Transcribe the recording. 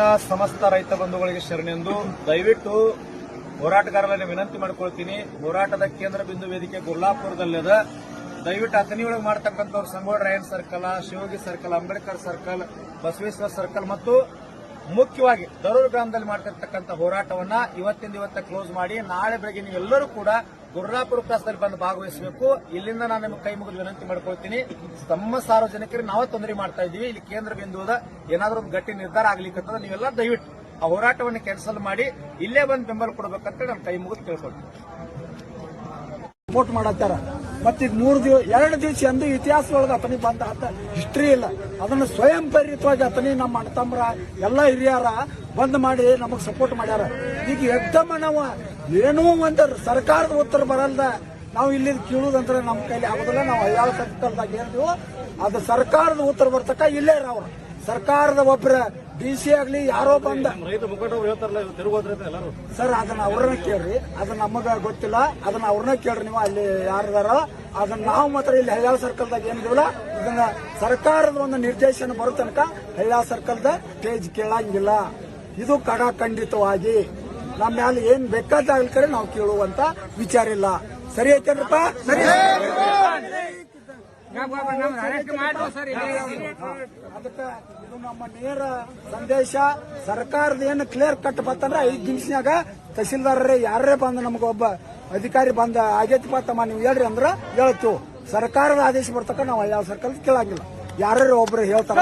ತಾಲೂಕಿನ ಸಮಸ್ತ ರೈತ ಬಂಧುಗಳಿಗೆ ಶರಣೆಂದು ದಯವಿಟ್ಟು ಹೋರಾಟಗಾರರಲ್ಲಿ ವಿನಂತಿ ಮಾಡ್ಕೊಳ್ತೀನಿ. ಹೋರಾಟದ ಕೇಂದ್ರ ಬಿಂದು ವೇದಿಕೆ ಗುಲ್ಲಾಪುರದಲ್ಲಿದೆ ದಯವಿಟ್ಟು ಅಥಣಿಯೊಳಗೆ ಮಾಡ್ತಕ್ಕಂಥವ್ರು ಸಂಗೋಡ್ Rayan circle Shivaji circle, Ambedkar circle, Basaveshwara circle ಮತ್ತು ಮುಖ್ಯವಾಗಿ ದರೂರು ಗ್ರಾಮದಲ್ಲಿ ಮಾಡ್ತಿರ್ತಕ್ಕಂಥ ಹೋರಾಟವನ್ನ ಇವತ್ತಿಂದ ಇವತ್ತ ಕ್ಲೋಸ್ ಮಾಡಿ ನಾಳೆ ಬೆಳಗ್ಗೆ ನೀವೆಲ್ಲರೂ ಕೂಡ ಗುರ್ರಾಪುರ ಕ್ಲಾಸ್ದಲ್ಲಿ ಬಂದು ಭಾಗವಹಿಸಬೇಕು. ಇಲ್ಲಿಂದ ನಾನು ನಿಮ್ಗೆ ಕೈ ಮುಗಿದು ವಿನಂತಿ ಮಾಡ್ಕೊಳ್ತೀನಿ. ತಮ್ಮ ಸಾರ್ವಜನಿಕರಿಗೆ ನಾವೇ ತೊಂದರೆ ಮಾಡ್ತಾ ಇದ್ದೀವಿ. ಇಲ್ಲಿ ಕೇಂದ್ರ ಬಿಂದುವುದ ಏನಾದರೂ ಒಂದು ಗಟ್ಟಿ ನಿರ್ಧಾರ ಆಗ್ಲಿಕ್ಕತ್ತದ ನೀವೆಲ್ಲ ದಯವಿಟ್ಟು ಆ ಹೋರಾಟವನ್ನು ಕ್ಯಾನ್ಸಲ್ ಮಾಡಿ ಇಲ್ಲೇ ಬಂದು ಬೆಂಬಲ ಕೊಡ್ಬೇಕಂತ ನಾನು ಕೈ ಮುಗಿದು ಕೇಳ್ಕೊಳ್ತೀನಿ. ಸಪೋರ್ಟ್ ಮಾಡತ್ತಾರ? ಮತ್ತೀಗ ಮೂರು ದಿವಸ ಎರಡು ದಿವಸ ಎಂದು ಇತಿಹಾಸದೊಳಗೆ ಆತನಿಗೆ ಬಂದ ಆತ ಹಿಸ್ಟ್ರಿ ಇಲ್ಲ. ಅದನ್ನು ಸ್ವಯಂ ಪ್ರೇರಿತವಾಗಿ ಅತನಿ ನಮ್ಮ ಅಣ್ಣ ತಮ್ಮರ ಎಲ್ಲ ಹಿರಿಯರ ಬಂದ್ ಮಾಡಿ ನಮಗೆ ಸಪೋರ್ಟ್ ಮಾಡ್ಯಾರ. ಈಗ ಎಕ್ದಮ ನಾವು ಏನೋ ಒಂದು ಸರ್ಕಾರದ ಉತ್ತರ ಬರಲ್ದ. ನಾವು ಇಲ್ಲಿ ಕೇಳುದಂದ್ರೆ ನಮ್ಮ ಕೈಲಿ ಆಗೋದಿಲ್ಲ. ನಾವು ಹಳ್ಯಾಳ ಸರ್ಕಾರದಾಗ ಹೇಳ್ತೀವೋ, ಅದು ಸರ್ಕಾರದ ಉತ್ತರ ಬರ್ತಕ್ಕ ಇಲ್ಲೇ ಅವ್ರು. ಸರ್ಕಾರದ ಒಬ್ಬರ ಡಿ ಸಿ ಆಗ್ಲಿ ಯಾರೋ ಬಂದ. ರೈತ ಮುಖಂಡರು ಹೇಳ್ತಾರಲ್ಲ ಎಲ್ಲರೂ. ಸರ್ ಅದನ್ನ ಅವ್ರನ್ನ ಕೇಳ್ರಿ. ಅದು ನಮಗ ಗೊತ್ತಿಲ್ಲ. ಅದನ್ನ ಅವ್ರನ್ನ ಕೇಳ್ರಿ ನೀವು ಅಲ್ಲಿ ಯಾರದಾರ. ಅದನ್ನ ನಾವು ಮಾತ್ರ ಇಲ್ಲಿ ಹೈಲಾ ಸರ್ಕಲ್ದಾಗ ಏನಿದಿಲ್ಲ ಇದನ್ನ ಸರ್ಕಾರದ ಒಂದು ನಿರ್ದೇಶನ ಬರೋ ತನಕ ಹೈಲಾ ಸರ್ಕಲ್ದ ಸ್ಟೇಜ್ ಕೇಳಂಗಿಲ್ಲ. ಇದು ಕಡಾಖಂಡಿತವಾಗಿ ನಮ್ಮ ಮ್ಯಾಲೆ ಏನ್ ಬೇಕಾದ್ರೆ ನಾವು ಕೇಳುವಂತ ವಿಚಾರ ಇಲ್ಲ. ಸರಿ ಐತೇನ್ರಪ್ಪ? ಸರಿ. ಅದಕ್ಕೆ ಇದು ನಮ್ಮ ನೇರ ಸಂದೇಶ ಸರ್ಕಾರದ ಏನು ಕ್ಲಿಯರ್ ಕಟ್ ಬತ್ತಂದ್ರೆ ಐದು ನಿಮಿಷನಾಗ ತಹಸೀಲ್ದಾರರೇ ಯಾರೇ ಬಂದ ಒಬ್ಬ ಅಧಿಕಾರಿ ಬಂದ ಆಗೇತಿಪ್ಪ ತಮ್ಮ ನೀವು ಹೇಳ್ರಿ ಅಂದ್ರೆ ಹೇಳ್ತೀವಿ. ಸರ್ಕಾರದ ಆದೇಶ ಬರ್ತಕ್ಕ ನಾವು ಯಾವ ಸರ್ಕಾರ ಕೇಳಂಗಿಲ್ಲ. ಯಾರು ಒಬ್ರು ಹೇಳ್ತಾರ